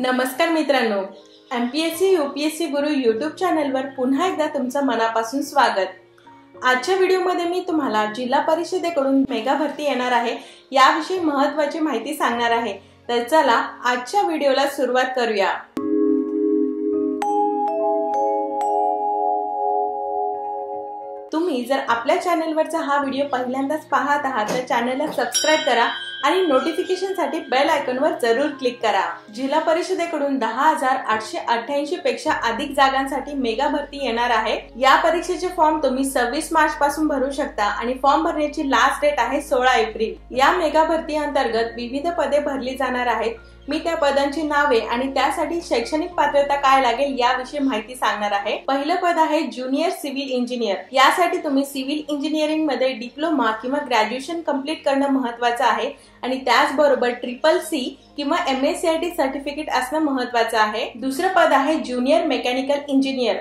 नमस्कार मित्रांनो. M P S C U P S C Guru YouTube चॅनलवर पुन्हा एकदा तुमचं मनापासून स्वागत. आजच्या व्हिडिओमध्ये मी तुम्हाला जिल्हा परिषदेकडून मेगा भरती येणार आहे याविषयी महत्वाची माहिती सांगणार आहे. तर चला आजच्या व्हिडिओला सुरुवात करूया. तुम्ही जर आपल्या चॅनलवरचा हा व्हिडिओ पहिल्यांदाच पाहत आहात तर चॅनलला सबस्क्राईब करा. आणि नोटिफिकेशनसाठी बेल आयकॉनवर जरूर क्लिक करा. जिल्हा परिषदेकडून दहा हजार आठशे अठ्याऐंशी पेक्षा अधिक जागांसाठी मेगा भरती येणार आहे. या परीक्षेचे फॉर्म तुम्ही सव्वीस मार्च पासून भरू शकता आणि फॉर्म भरण्याची लास्ट डेट आहे सोळा एप्रिल. या मेगा भरती अंतर्गत विविध पदे भरली जाणार आहेत. मी त्या पदांची नावे आणि त्यासाठी शैक्षणिक पात्रता काय लागेल याविषयी माहिती सांगणार आहे. पहिलं पद आहे ज्युनियर सिव्हिल इंजिनियर. यासाठी तुम्ही सिव्हिल इंजिनिअरिंगमध्ये डिप्लोमा किंवा ग्रॅज्युएशन कंप्लीट करणं महत्वाचं आहे आणि त्याचबरोबर ट्रिपल सी किंवा M S C I T certificate असणं महत्वाचं आहे. दुसरं पद आहे ज्युनियर मेकॅनिकल इंजिनियर.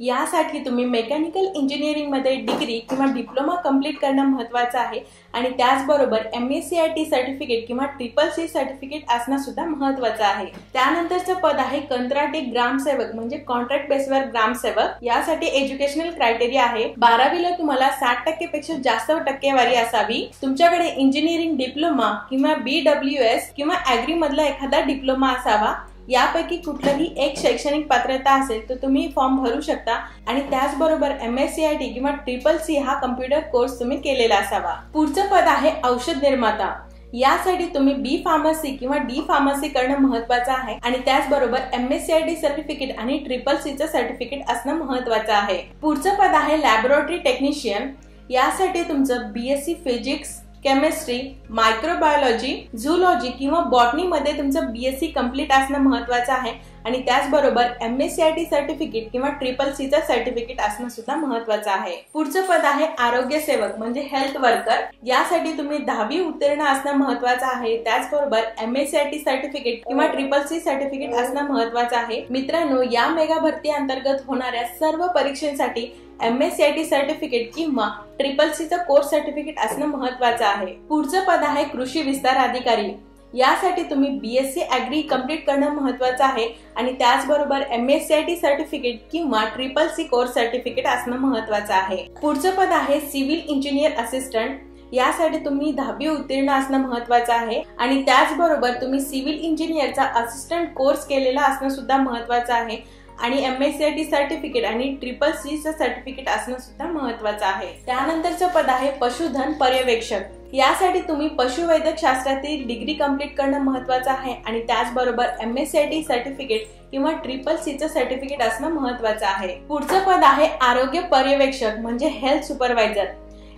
यासाठी तुम्ही मेकॅनिकल इंजिनिअरिंगमध्ये डिग्री किंवा डिप्लोमा कंप्लीट करणं महत्त्वाचं आहे. आणि त्याचबरोबर M S C I T certificate किंवा ट्रिपल सी सर्टिफिकेट असणं सुद्धा महत्त्वाचं आहे. त्यानंतरचं पद आहे कंत्राटी ग्रामसेवक म्हणजे कॉन्ट्रॅक्ट बेसवर ग्रामसेवक. यासाठी एज्युकेशनल क्रायटेरिया आहे. बारावीला तुम्हाला साठ टक्केपेक्षा जास्त टक्केवारी असावी. तुमच्याकडे इंजिनिअरिंग डिप्लोमा किंवा बी डब्ल्यू एस किंवा अॅग्री मधला एखादा डिप्लोमा असावा. यापैकी कुठलंही एक शैक्षणिक पात्रता असेल तर तुम्ही फॉर्म भरू शकता. आणि त्याचबरोबर M S C I T किंवा ट्रिपल सी हा कम्प्युटर कोर्स तुम्ही केलेला असावा. पुढचं पद आहे औषध निर्माता. यासाठी तुम्ही बी फार्मसी किंवा डी फार्मसी करणं महत्वाचं आहे. आणि त्याचबरोबर M S C I D certificate आणि ट्रिपल सीचं सर्टिफिकेट असणं महत्वाचं आहे. पुढचं पद आहे लॅबोरेटरी टेक्निशियन यासाठी तुमचं B S C physics chemistry microbiology zoology किंवा बॉटनी मध्ये तुमचं बीएससी कंप्लीट असणं महत्वाचं आहे. आणि त्याचबरोबर M S C I T certificate किंवा ट्रिपल सीचं सर्टिफिकेट असणं सुद्धा महत्वाचं आहे. पुढचं पद आहे आरोग्य सेवक म्हणजे हेल्थ वर्कर यासाठी तुम्ही दहावी उत्तीर्ण असणं महत्वाचं आहे. त्याचबरोबर M S C I T certificate किंवा ट्रिपल सी सर्टिफिकेट असणं महत्वाचं आहे. मित्रांनो या मेगा भरती अंतर्गत होणाऱ्या सर्व परीक्षांसाठी M S C I T certificate किंवा ट्रिपल सीचं कोर्स सर्टिफिकेट असणं महत्वाचं आहे. पुढचं पद आहे कृषी विस्तार अधिकारी. यासाठी तुम्ही बीएससी अॅग्री कंप्लीट करणं महत्वाचं आहे आणि त्याचबरोबर M S C I T certificate किंवा ट्रिपल सी कोर्स सर्टिफिकेट असणं महत्वाचं आहे. पुढचं पद आहे सिव्हिल इंजिनियर असिस्टंट यासाठी तुम्ही दहावी उत्तीर्ण असणं महत्वाचं आहे आणि त्याचबरोबर तुम्ही सिव्हिल इंजिनियरचा असिस्टंट कोर्स केलेला असणं सुद्धा महत्वाचं आहे. आणि M S C I T certificate आणि ट्रिपल सीचं सर्टिफिकेट असणं सुद्धा महत्वाचं आहे. त्यानंतरचं पद आहे पशुधन पर्यवेक्षक. यासाठी तुम्ही पशुवैद्यक शास्त्रातील डिग्री कंप्लीट करणं महत्वाचं आहे आणि त्याचबरोबर M S C I T certificate किंवा ट्रिपल सीचं सर्टिफिकेट असणं महत्वाचं आहे. पुढचं पद आहे आरोग्य पर्यवेक्षक म्हणजे हेल्थ सुपरवायझर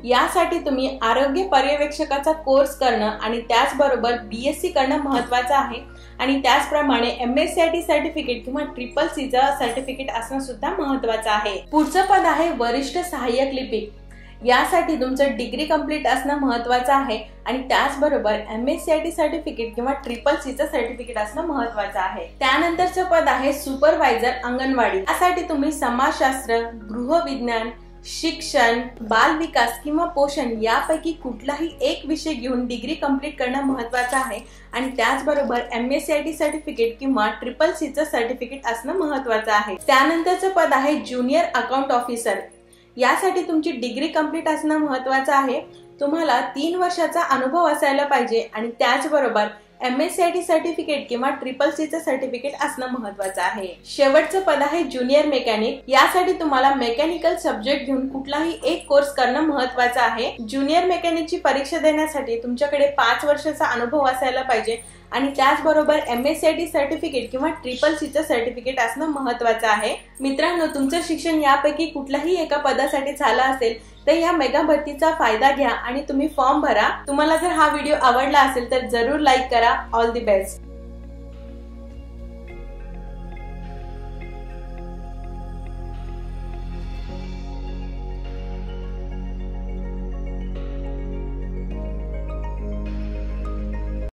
यासाठी तुम्ही आरोग्य पर्यवेक्षकाचा कोर्स करणं आणि त्याचबरोबर बीएससी करणं महत्वाचं आहे. आणि त्याचप्रमाणे M S C I T certificate किंवा ट्रिपल सीचं सर्टिफिकेट असणं सुद्धा महत्वाचं आहे. पुढचं पद आहे वरिष्ठ सहाय्यक लिपिक यासाठी तुमचं डिग्री कंप्लीट असणं महत्वाचं आहे आणि त्याचबरोबर M S C I T certificate किंवा ट्रिपल सीचं सर्टिफिकेट असणं महत्वाचं आहे. त्यानंतरचं पद आहे सुपरवायझर अंगणवाडी. यासाठी तुम्ही समाजशास्त्र गृहविज्ञान शिक्षण बाल विकास किंवा पोषण यापैकी कुठलाही एक विषय घेऊन डिग्री कंप्लीट करणं महत्वाचं आहे. आणि त्याचबरोबर M S C I T certificate किंवा ट्रिपल सीचं सर्टिफिकेट असणं महत्वाचं आहे. त्यानंतरचं पद आहे ज्युनियर अकाउंट ऑफिसर यासाठी तुमची डिग्री कंप्लीट असणं महत्वाचं आहे. तुम्हाला तीन वर्षाचा अनुभव असायला पाहिजे आणि त्याचबरोबर M S C I T certificate किंवा ट्रिपल सीचं सर्टिफिकेट असणं महत्वाचं आहे. शेवटचं पद आहे ज्युनियर मेकॅनिक यासाठी तुम्हाला मेकॅनिकल सब्जेक्ट घेऊन कुठलाही एक कोर्स करणं महत्वाचं आहे. ज्युनियर मेकॅनिकची परीक्षा देण्यासाठी तुमच्याकडे पाच वर्षाचा अनुभव असायला पाहिजे. आणि त्याचबरोबर M S C I T certificate किंवा ट्रिपल सीचं सर्टिफिकेट असणं महत्वाचं आहे. मित्रांनो तुमचं शिक्षण यापैकी कुठल्याही एका पदासाठी झालं असेल तर या मेगा भरतीचा फायदा घ्या आणि तुम्ही फॉर्म भरा. तुम्हाला जर हा व्हिडिओ आवडला असेल तर जरूर लाईक करा. All the best